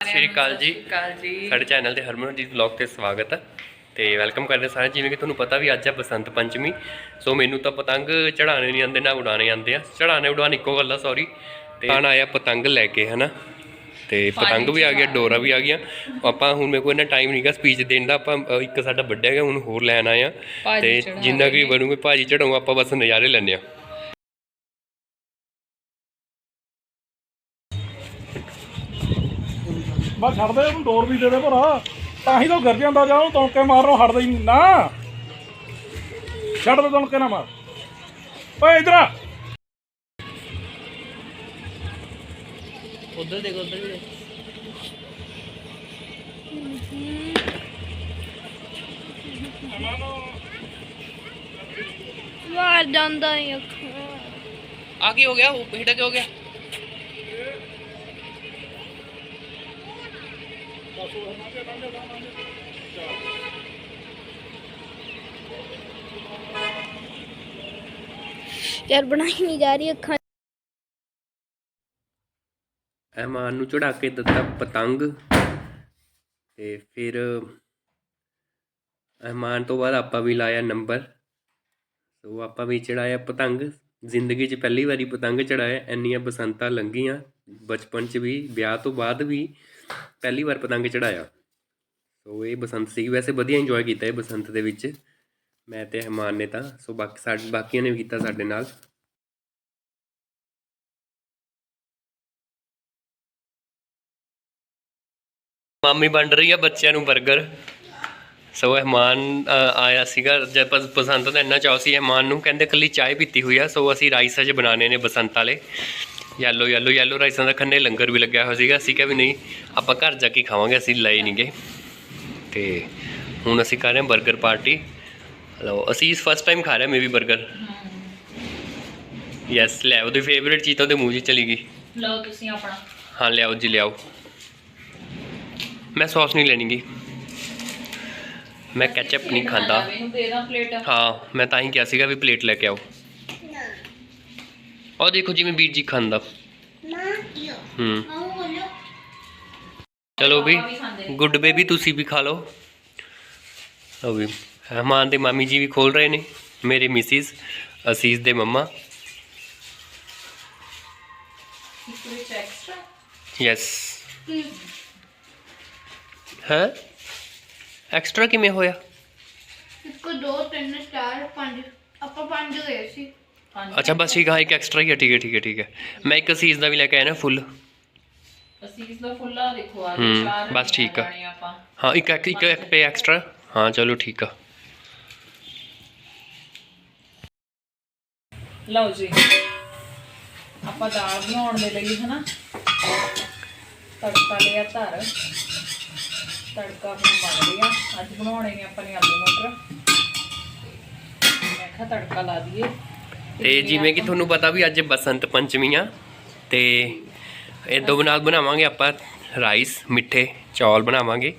ਸਤਿ ਸ਼੍ਰੀ ਅਕਾਲ ਜੀ। ਕਾਲ ਜੀ। ਸਾਡੇ ਚੈਨਲ ਤੇ ਹਰਮਨਜੀਤ ਵਲੌਗ ਤੇ ਸਵਾਗਤ ਹੈ ਤੇ ਵੈਲਕਮ ਕਰਦੇ ਸਾਰੇ ਜਿਵੇਂ ਕਿ ਤੁਹਾਨੂੰ ਪਤਾ ਵੀ ਅੱਜ ਹੈ ਬਸੰਤ ਪੰਚਮੀ। ਸੋ ਮੈਨੂੰ ਤਾਂ ਪਤੰਗ ਚੜਾਣੇ ਨਹੀਂ ਆਉਂਦੇ ਨਾ ਉਡਾਣੇ ਆਉਂਦੇ ਆ। ਚੜਾਣੇ ਉਡਾਣ ਇੱਕੋ ਗੱਲ ਆ ਸੌਰੀ ਤੇ ਆਣ ਆਇਆ ਪਤੰਗ ਲੈ ਕੇ ਹਨਾ? ਤੇ ਪਤੰਗ ਵੀ ਆ ਗਿਆ ਡੋਰਾ ਵੀ ਆ ਗਿਆ। ਆਪਾਂ ਹੁਣ ਮੇਰੇ ਕੋਲ ਇੰਨਾ ਟਾਈਮ ਨਹੀਂਗਾ ਸਪੀਚ ਦੇਣ ਦਾ। ਆਪਾਂ ਅ, ਇੱਕ ਸਾਡਾ ਵੱਡਾ ਹੈਗਾ ਹੁਣ ਹੋਰ ਲੈਣ ਆਏ ਆ। ਤੇ ਜਿੰਨਾ ਨੇ। ਬਣੂਗੇ ਭਾਜੀ ਚੜਾਉ ਆਪਾਂ ਬਸ ਨਜ਼ਾਰੇ ਲੈਣੇ ਆ। ਬਸ ਛੱਡ ਦੇ ਉਹਨੂੰ ਡੋਰ ਵੀ ਦੇ ਦੇ ਭਰਾ। ਤਾਂ ਹੀ ਤਾਂ ਉਹ ਗਿਰ ਜਾਂਦਾ ਜਾ ਉਹਨੂੰ ਤੌਣਕੇ ਮਾਰਨੋਂ ਹਟਦਾ ਹੀ ਨੀ। ਨਾ। ਛੱਡ ਦੇ ਤੌਣਕੇ ਨਾ ਮਾਰ। ਓਏ ਇਧਰ ਆ। ਉਧਰ ਦੇਖ ਉਧਰ ਵੀ ਦੇਖ। ਮਾਰ ਜਾਂਦਾ ਹੈ ਅੱਖਾਂ। ਆ ਕੀ ਹੋ ਗਿਆ? ਉਹ ਹੇਠ ਕੀ ਹੋ ਗਿਆ? ਯਾਰ ਬਣਾਈ ਨਹੀਂ ਜਾ ਰਹੀ ਅੱਖਾਂ। ਅਹਿਮਾਨ ਨੂੰ ਚੜਾ ਕੇ ਦਿੱਤਾ ਪਤੰਗ ਤੇ ਫਿਰ ਅਹਿਮਾਨ ਤੋਂ ਬਾਅਦ ਆਪਾਂ ਵੀ ਲਾਇਆ ਨੰਬਰ। ਸੋ ਆਪਾਂ ਵੀ ਚੜਾਇਆ ਪਤੰਗ। ਜ਼ਿੰਦਗੀ 'ਚ ਪਹਿਲੀ ਵਾਰੀ ਪਤੰਗ ਚੜਾਇਆ ਇੰਨੀਆਂ ਬਸੰਤਾਂ ਲੰਘੀਆਂ। ਬਚਪਨ 'ਚ ਵੀ, ਵਿਆਹ ਤੋਂ ਬਾਅਦ ਵੀ। ਪਹਿਲੀ ਵਾਰ ਪਤੰਗ ਚੜਾਇਆ। ਸੋ ਇਹ ਬਸੰਤ ਸੀ। ਵੈਸੇ ਵਧੀਆ ਇੰਜੋਏ ਕੀਤਾ ਇਹ ਬਸੰਤ ਦੇ ਵਿੱਚ। ਮੈਂ ਤੇ ਅਹਿਮਾਨ ਨੇ ਤਾਂ। ਸੋ ਬਾਕੀ ਸਾਡੇ ਬਾਕੀਆਂ ਨੇ ਵੀ ਕੀਤਾ ਸਾਡੇ ਨਾਲ। ਮਾਮੀ ਵੰਡ ਰਹੀ ਆ ਬੱਚਿਆਂ ਨੂੰ 버ਗਰ ਸੋ ਰਹਿਮਾਨ ਆਇਆ ਸੀਗਾ। ਜਦ ਪਸ ਬਸੰਤ ਦਾ ਇੰਨਾ ਚਾਅ ਸੀ ਮਹਿਮਾਨ ਨੂੰ। ਕਹਿੰਦੇ ਕੱਲੀ ਚਾਹ ਪੀਤੀ ਹੋਈ ਆ। ਸੋ ਅਸੀਂ ਰਾਈਸ ਅਜੇ ਬਣਾਣੇ ਨੇ ਬਸੰਤ ਵਾਲੇ। ਯੈਲੋ ਯੈਲੋ ਯੈਲੋ ਰਾਈਸਾਂ ਦਾ ਖੰਨੇ ਲੰਗਰ ਵੀ ਲੱਗਿਆ ਹੋਇਆ ਸੀਗਾ। ਅਸੀਂ ਕਿਹਾ ਵੀ ਨਹੀਂ ਆਪਾਂ ਘਰ ਜਾ ਕੇ ਖਾਵਾਂਗੇ ਅਸੀਂ ਲਏ ਨਹੀਂ ਗਏ ਤੇ ਹੁਣ ਅਸੀਂ ਕਰ ਰਹੇ ਹਾਂ 버ਗਰ ਪਾਰਟੀ। ਲਓ ਅਸੀਂ ਇਸ ਫਸਟ ਟਾਈਮ ਖਾ ਰਹੇ ਹਾਂ ਮੇਬੀ 버ਗਰ ਯੈਸ ਲੈ ਉਹਦੀ ਫੇਵਰਿਟ ਚੀਜ਼ ਤਾਂ ਉਹਦੇ ਮੂੰਹ 'ਚ ਚਲੀ ਗਈ। ਲਓ ਤੁਸੀਂ ਆਪਣਾ। ਹਾਂ ਲਿਆਓ ਜੀ ਲਿਆਓ। ਮੈਂ ਸੌਸ ਨਹੀਂ ਲੈਣੀ ਗੀ। ਮੈਂ ਕੈਚਅਪ ਨਹੀਂ ਖਾਂਦਾ। ਹਾਂ ਮੈਂ ਤਾਂ ਹੀ ਕਿਹਾ ਸੀਗਾ ਵੀ ਪਲੇਟ ਲੈ ਕੇ ਆਓ। ਉਹ ਦੇਖੋ ਜਿਵੇਂ ਵੀਰ ਜੀ ਖਾਂਦਾ। ਹੂੰ। ਚਲੋ ਵੀ, ਗੁੱਡ ਬੇਬੀ ਤੁਸੀਂ ਵੀ ਖਾ ਲਓ। ਲਓ ਵੀ ਰਹਿਮਾਨ ਦੇ ਮਾਮੀ ਜੀ ਵੀ ਖੋਲ ਰਹੇ ਨੇ, ਮੇਰੇ ਮਿਸਿਸ, ਅਸੀਸ ਦੇ ਮੰਮਾ। ਯੈਸ ਹੈ? ਐਕਸਟਰਾ ਕਿਵੇਂ ਹੋਇਆ? ਇੱਕ, ਦੋ, ਤਿੰਨ, ਚਾਰ, ਪੰਜ। ਆਪਾਂ ਪੰਜ ਗਏ ਸੀ। ਅੱਛਾ ਬਸ ਠੀਕ ਹੈ ਇੱਕ ਐਕਸਟਰਾ ਹੀ ਹੈ ਠੀਕ ਹੈ ਠੀਕ ਹੈ ਠੀਕ ਹੈ ਮੈਂ ਇੱਕ ਅਸੀਸ ਦਾ ਵੀ ਲੈ ਕੇ ਆਇਆ ਨਾ ਫੁੱਲ। ਅਸੀਂ ਇਸ ਦਾ ਫੁੱਲਾ ਦੇਖੋ ਆ ਹੂੰ, ਚਾਰ ਬਸ ਠੀਕ ਆ। ਲੈਣੇ ਆਪਾਂ। ਹਾਂ ਇੱਕ ਇੱਕ ਇੱਕ ਇੱਕ ਪੇ ਐਕਸਟਰਾ ਹਾਂ ਚਲੋ ਠੀਕ ਆ। ਲਓ ਜੀ। ਆਪਾਂ ਦਾਲ ਬਣਾਉਣ ਦੇ ਲਈ ਹਨਾ? ਤੜਕਾ ਲਿਆ ਧਰ। ਤੜਕਾ ਆਪਣਾ ਬਣ ਗਿਆ। ਅੱਜ ਬਣਾਉਣੇ ਨੇ ਆਪਾਂ ਨੇ ਆਲੂ ਮਟਰ। ਮੈਂ ਕਿਹਾ ਤੜਕਾ ਲਾ ਦਈਏ। ਤੇ ਜਿਵੇਂ ਕਿ ਤੁਹਾਨੂੰ ਪਤਾ ਵੀ ਅੱਜ ਬਸੰਤ ਪੰਚਮੀ ਆ ਤੇ ਇਹ ਦੋ ਨਾਲ ਬਣਾਵਾਂਗੇ ਆਪਾਂ ਰਾਈਸ ਮਿੱਠੇ ਚੌਲ ਬਣਾਵਾਂਗੇ।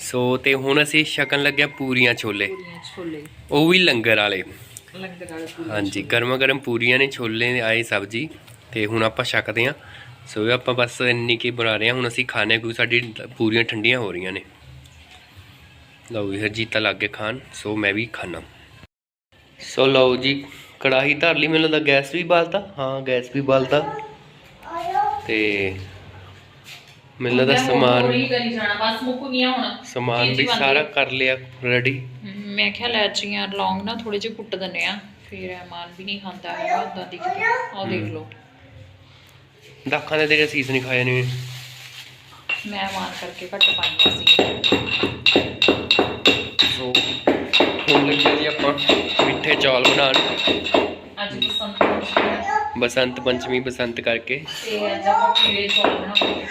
ਸੋ ਤੇ ਹੁਣ ਅਸੀਂ ਛਕਣ ਲੱਗਿਆ ਪੂਰੀਆਂ ਛੋਲੇ। ਪੂਰੀਆਂ ਛੋਲੇ। ਉਹ ਵੀ ਲੰਗਰ ਵਾਲੇ। ਹਾਂਜੀ ਗਰਮਾ ਗਰਮ ਪੂਰੀਆਂ ਨੇ ਛੋਲੇ ਨੇ ਆਏ ਸਬਜੀ। ਤੇ ਹੁਣ ਆਪਾਂ ਛਕਦੇ ਹਾਂ ਸੋ ਇਹ ਆਪਾਂ ਬਸ ਇੰਨੀ ਕੀ ਬਣਾ ਰਹੇ ਹਾਂ ਹੁਣ ਅਸੀਂ ਖਾਣੇ ਕਿਉਂਕਿ ਸਾਡੀ ਪੂਰੀਆਂ ਠੰਡੀਆਂ ਹੋ ਰਹੀਆਂ ਨੇ। ਲਓ ਜੀ ਹਰਜੀਤ ਲੱਗ ਗਏ ਖਾਣ ਸੋ ਮੈਂ ਵੀ ਖਾਣਾ। ਸੋ ਲਓ ਜੀ ਕੜਾਹੀ ਧਰ ਲਈ ਮੈਨੂੰ ਲੱਗਦਾ ਗੈਸ ਵੀ ਬਾਲਤਾ। ਹਾਂ ਗੈਸ ਵੀ ਬਾਲਤਾ। ਤੇ ਮੈਨੂੰ ਲੱਗਦਾ ਸਮਾਨ ਪੂਰੀ ਕਰੀ ਜਾਣਾ ਬਸ ਮੁੱਕ ਗਿਆ ਹੁਣ। ਸਮਾਨ ਵੀ ਸਾਰਾ। ਕਰ ਲਿਆ ਰੈਡੀ ਮੈਂ ਕਿਹਾ ਲੈਚੀਆਂ ਲੌਂਗ ਨਾ ਥੋੜੇ ਜਿਹੇ ਕੁੱਟ ਦਿੰਨੇ ਆ। ਫਿਰ ਮਾਨ ਵੀ ਨਹੀਂ ਖਾਂਦਾ ਹੈਗਾ ਉਦਾਂ ਦਿਖਦਾ ਆਹ ਦੇਖ ਲਓ। ਦਾਖਾਂ ਦੇ ਤੇਰੇ ਸੀਸ ਨਹੀਂ ਖਾਏ ਨੇ। ਮੈਂ ਮਾਨ ਕਰਕੇ ਘੱਟ ਪਾਈਆਂ ਸੋ। ਬਸੰਤ ਪੰਚਮੀ ਬਸੰਤ ਕਰਕੇ। ਤੇ ਅੱਜ ਆਪਾਂ ਪੀਲੇ ਚੌਲ ਬਣਾਉਂਦੇ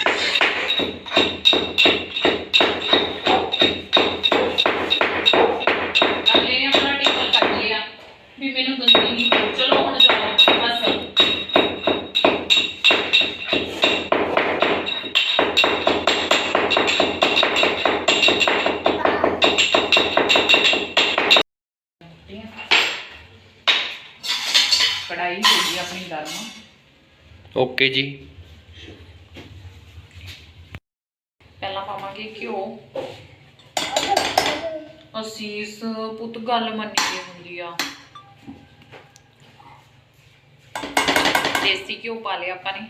ਓਕੇ ਜੀ। ਪਹਿਲਾਂ ਪਾਵਾਂਗੇ ਘਿਓ। ਅਸੀਸ, ਪੁੱਤ ਗੱਲ ਮੰਨੀ ਦੀ ਹੁੰਦੀ ਆ। ਦੇਸੀ ਘਿਓ ਪਾ ਲਿਆ ਆਪਾਂ ਨੇ।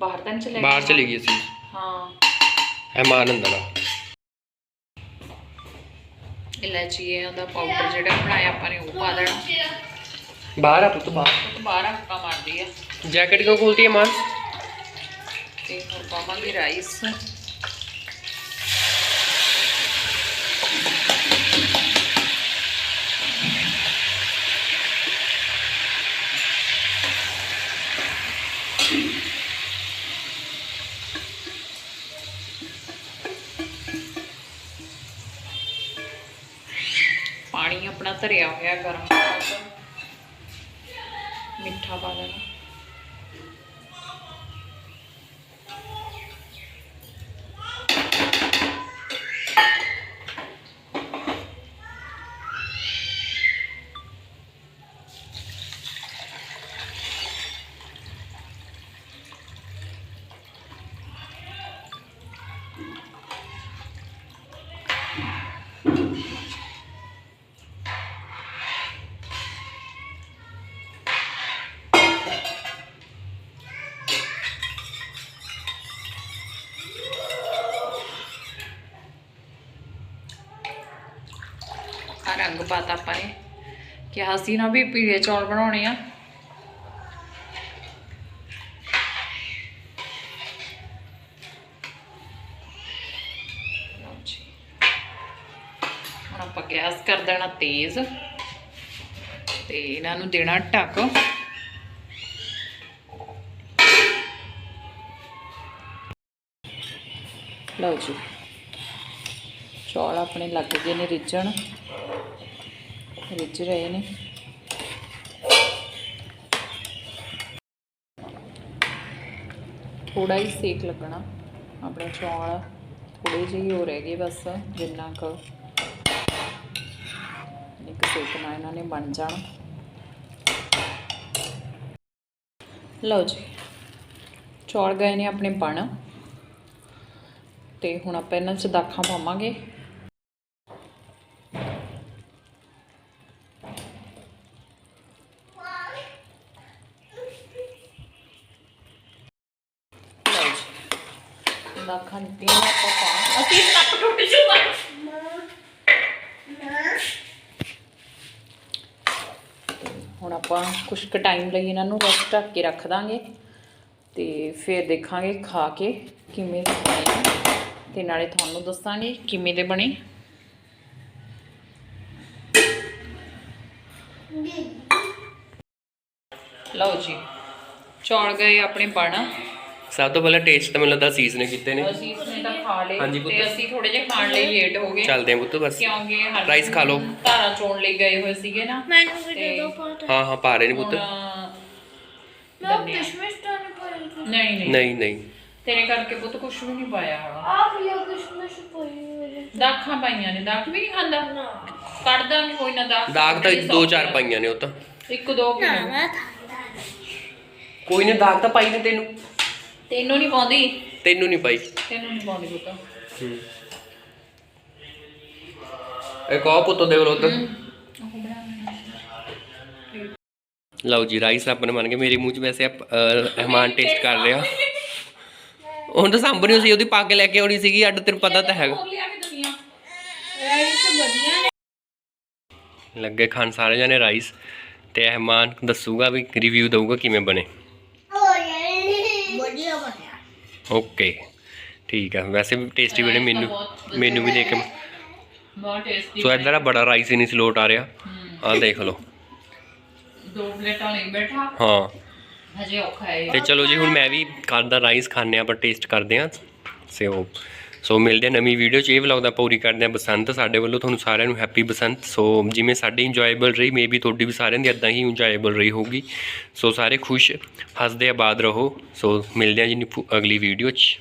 ਬਾਹਰ ਤਾਂ ਨੀ ਚਲੇ ਬਾਹਰ ਚਲੀ ਗਈ ਸੀ। ਹਾਂ। ਮਹਿਮਾਨ ਅੰਦਰ ਆ ਇਲਾਚੀਆਂ ਦਾ ਪਾਊਡਰ ਜਿਹੜਾ ਬਣਾਇਆ ਆਪਾਂ ਨੇ ਉਹ ਪਾ ਦੇਣਾ। ਬਾਹਰ ਆ ਪੁੱਤ ਬਾਹਰ। ਉਹ ਤੋਂ ਬਾਹਰ ਹੱਕਾ ਮਾਰਦੀ ਆ। ਜੈਕਟ ਕਿਉਂ ਖੋਲਤੀ ਹੈ ਮਾਨ ਤੇ ਹੁਣ ਪਾਵਾਂਗੇ ਰਾਈਸ ਧਰਿਆ ਹੋਇਆ ਗਰਮ ਮਿੱਠਾ ਪਾ ਦੇਣਾ ਆ ਰੰਗ ਪਾਤਾ ਆਪਾਂ ਨੇ। ਕਿਹਾ ਸੀ ਨਾ ਵੀ ਪੀਲੇ ਚੌਲ ਬਣਾਉਣੇ ਆ। ਹੁਣ ਆਪਾਂ ਗੈਸ ਕਰ ਦੇਣਾ ਤੇਜ਼। ਤੇ ਇਹਨਾਂ ਨੂੰ ਦੇਣਾ ਢੱਕ। ਲਓ ਜੀ। ਚੌਲ ਆਪਣੇ ਲੱਗ ਗਏ ਨੇ ਰਿੱਝਣ। ਰਿੱਝ ਰਹੇ ਨੇ। ਥੋੜਾ ਹੀ ਸੇਕ ਲੱਗਣਾ। ਆਪਣੇ ਚੌਲ ਥੋੜੇ ਜਿਹੇ ਹੀ ਹੋ ਰਹਿ ਗਏ ਬਸ, ਜਿੰਨਾ ਕੁ ਇੱਕ ਸੇਕ ਨਾਲ ਇਹਨਾਂ ਨੇ ਬਣ ਜਾਣਾ। ਲਓ ਜੀ, ਚੌਲ ਗਏ ਨੇ ਆਪਣੇ ਬਣ। ਤੇ ਹੁਣ ਆਪਾਂ ਇਹਨਾਂ 'ਚ ਦਾਖਾਂ ਪਾਵਾਂਗੇ ਲਓ ਜੀ ਦਾਖਾਂ ਦਿੱਤੀਆਂ ਨੇ ਆਪਾਂ ਪਾ ਅਸੀਂ ਟੱਪ ਟੁੱਟ ਜੂਗਾ ਹੁਣ ਆਪਾਂ ਕੁਝ ਕੁ ਟਾਈਮ ਲਈ ਇਹਨਾਂ ਨੂੰ ਬਸ ਢੱਕ ਕੇ ਰੱਖ ਦਾਂਗੇ ਤੇ ਫਿਰ ਦੇਖਾਂਗੇ ਖਾ ਕੇ ਕਿਵੇਂ ਦੇ ਬਣੇ ਆ ਤੇ ਨਾਲੇ ਤੁਹਾਨੂੰ ਦੱਸਾਂਗੇ ਕਿਵੇਂ ਦੇ ਬਣੇ। ਲਓ ਜੀ, ਚੌਲ ਗਏ ਆਪਣੇ ਬਣ। ਸਭ ਤੋਂ ਪਹਿਲਾਂ ਟੇਸਟ ਤਾਂ ਮੈਨੂੰ ਲੱਗਦਾ ਸੀਸ ਨੇ ਕੀਤੇ ਨੇ। ਅਸੀਂ ਇਸਨੇ ਤਾਂ ਖਾ ਲਏ ਹਾਂਜੀ ਪੁੱਤ। ਤੇ ਅਸੀਂ ਥੋੜੇ ਜਿਹਾ ਖਾਣ ਲਈ ਲੇਟ ਹੋ ਗਏ। ਚੱਲਦੇ ਆ ਪੁੱਤ ਬਸ। ਕਿਉਂਕਿ ਹਾਂ ਰਾਈਸ ਖਾ ਲਓ। ਧਾਰਾਂ ਚੋਣ ਲਈ ਗਏ ਹੋਏ ਸੀਗੇ ਨਾ। ਮੈਨੂੰ ਵੀ ਦੇ ਤੇ ਦੋ ਪਾਟ ਹਾਂ ਹਾਂ ਪਾ ਰਹੇ ਨੇ ਪੁੱਤ। ਹੁਣ ਮੈਂ ਦੰਨੇ ਆ। ਕਿਸ਼ਮਿਸ਼ ਤਾਂ ਨਹੀਂ ਪਾਈ ਨਹੀਂ ਨਹੀਂ। ਨਹੀਂ ਨਹੀਂ। ਤੇਰੇ ਕਰਕੇ ਪੁੱਤ ਕੁਝ ਵੀ ਨਹੀਂ ਪਾਇਆ ਹੈਗਾ। ਆਪ ਲਿਆ ਕਿਸ਼ਮਿਸ਼ ਪਾਈ ਹੋਈ ਦਾਖਾਂ ਪਾਈਆਂ ਨੇ ਦਾਖ ਵੀ ਨਹੀਂ ਖਾਂਦਾ? ਨਾ। ਕੱਢ ਦਾਂਗੇ ਕੋਈ ਨਾ ਦਾਖ। ਦਾਗ ਤਾਂ ਜਿਹੜੀ ਦੋ ਚਾਰ। ਪਾਈਆਂ ਨੇ ਉਹ ਤਾਂ। ਇੱਕ ਦੋ ਨਾ ਕਿਵੇਂ ਮੈਂ ਖਾਂਦਾ। ਕੋਈ ਨੇ ਦਾਗ ਤਾਂ ਪਾਈ ਨੇ ਤੈਨੂੰ। ਤੈਨੂੰ ਨਹੀਂ ਪਾਉਂਦੀ। ਤੈਨੂੰ ਨਹੀਂ ਪਾਈ। ਤੈਨੂੰ ਨਹੀਂ ਪਾਉਂਦੀ ਪੁੱਤ। ਇੱਕ ਆ ਪੁੱਤ ਉਧਰ ਲਓ ਜੀ ਰਾਈਸ ਆਪਣੇ ਬਣ ਗਏ। ਮੇਰੇ ਮੂੰਹ 'ਚ ਵੈਸੇ ਅਹ, ਰਹਿਮਾਨ ਟੇਸਟ ਕਰ ਲਿਆ ਹੁਣ ਤਾਂ ਸਾਂਭਣੀ ਸੀ ਉਹਦੀ ਪਾ ਕੇ ਲੈ ਕੇ ਆਉਣੀ ਸੀਗੀ। ਅੱਡ ਤੈਨੂੰ ਪਤਾ ਤਾਂ ਹੈਗਾ। ਲੱਗੇ ਖਾਣ ਸਾਰੇ ਜਣੇ ਰਾਈਸ। ਤੇ ਰਹਿਮਾਨ ਦੱਸੂਗਾ ਵੀ ਰਿਵਿਊ ਦਊਗਾ ਕਿਵੇਂ ਬਣੇ ਵਧੀਆ ਬਣਿਆ ਓਕੇ ਠੀਕ ਆ ਵੈਸੇ ਵੀ ਟੇਸਟੀ ਬਣੇ ਮੈਨੂੰ ਮੈਨੂੰ ਵੀ ਦੇਖ ਕੇ ਬਹੁਤ ਟੇਸਟੀ ਸੋ ਇਧਰ ਆ ਬੜਾ ਰਾਈਸ ਹੀ ਨਹੀਂ ਸਲੋਟ ਆ ਰਿਹਾ ਆਹ ਦੇਖ ਲਓ। ਦੋ ਪਲੇਟਾਂ ਲਈ ਬੈਠਾ। ਹਾਂ। ਹਜੇ ਔਖਾ ਹੈ। ਤੇ ਚਲੋ ਜੀ ਹੁਣ ਮੈਂ ਵੀ ਘਰ ਦਾ ਰਾਈਸ ਖਾਣੇ ਆਪਾਂ ਟੇਸਟ ਕਰਦੇ ਹਾਂ। ਸੋ ਸੋ ਮਿਲਦੇ ਹਾਂ ਨਵੀਂ ਵੀਡੀਓ 'ਚ। ਇਹ ਵਲੌਗ ਦਾ ਪੂਰੀ ਕਰਦੇ ਹਾਂ ਬਸੰਤ। ਸਾਡੇ ਵੱਲੋਂ ਤੁਹਾਨੂੰ ਸਾਰਿਆਂ ਨੂੰ ਹੈਪੀ ਬਸੰਤ। ਸੋ ਜਿਵੇਂ ਸਾਡੀ ਇੰਜੋਏਬਲ ਰਹੀ ਮੇਬੀ ਤੁਹਾਡੀ ਵੀ ਸਾਰਿਆਂ ਦੀ ਇਦਾਂ ਹੀ ਇੰਜੋਏਬਲ ਰਹੀ ਹੋਊਗੀ। ਸੋ ਸਾਰੇ ਖੁਸ਼, ਹੱਸਦੇ ਆਬਾਦ ਰਹੋ। ਸੋ ਮਿਲਦੇ ਹਾਂ ਜੀ ਅਗਲੀ ਵੀਡੀਓ 'ਚ।